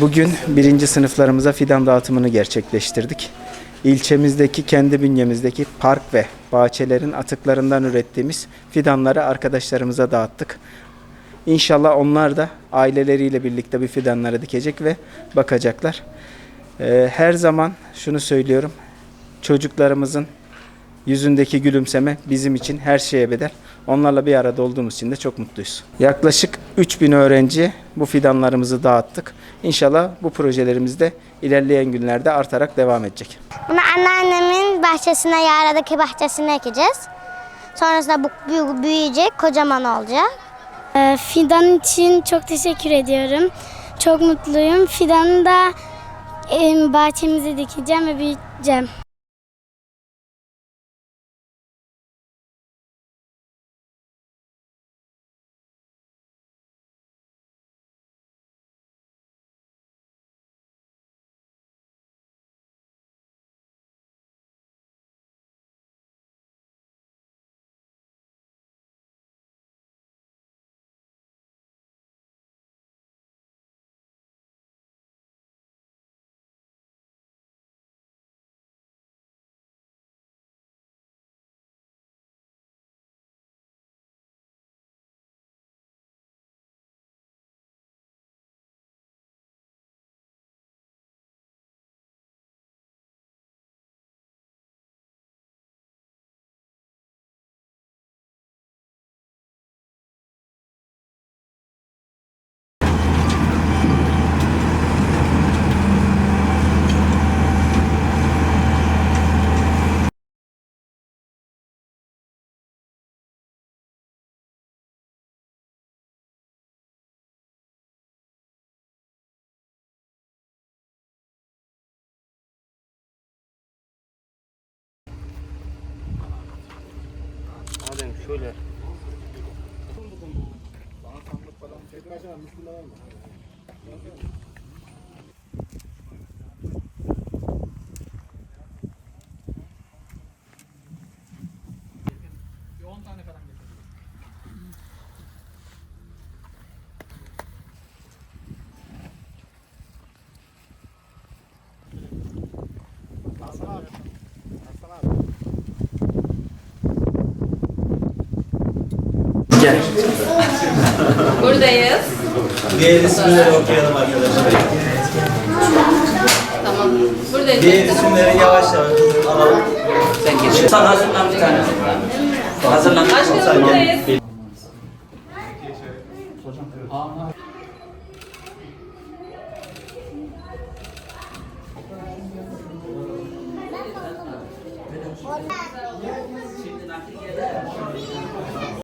Bugün birinci sınıflarımıza fidan dağıtımını gerçekleştirdik. İlçemizdeki kendi bünyemizdeki park ve bahçelerin atıklarından ürettiğimiz fidanları arkadaşlarımıza dağıttık. İnşallah onlar da aileleriyle birlikte bir fidanları dikecek ve bakacaklar. Ee, her zaman şunu söylüyorum. Çocuklarımızın yüzündeki gülümseme bizim için her şeye bedel. Onlarla bir arada olduğumuz için de çok mutluyuz. Yaklaşık 3000 öğrenci bu fidanlarımızı dağıttık. İnşallah bu projelerimiz de ilerleyen günlerde artarak devam edecek. Bunu anneannemin bahçesine, yayladaki bahçesine ekeceğiz. Sonrasında bu büyü- büyüyecek, kocaman olacak. Ee, Fidan için çok teşekkür ediyorum. Çok mutluyum. Fidanı da em, bahçemize dikeceğim ve büyüteceğim. şöyle. Hasan abi. Hasan abi. Buradayız. Diğer isimleri okuyalım arkadaşlar. Tamam. Buradayız. Diğer isimleri yavaş yavaş alalım. Sen geç. Sen hazırlan bir tane. Hazırlan. Aşkım buradayız.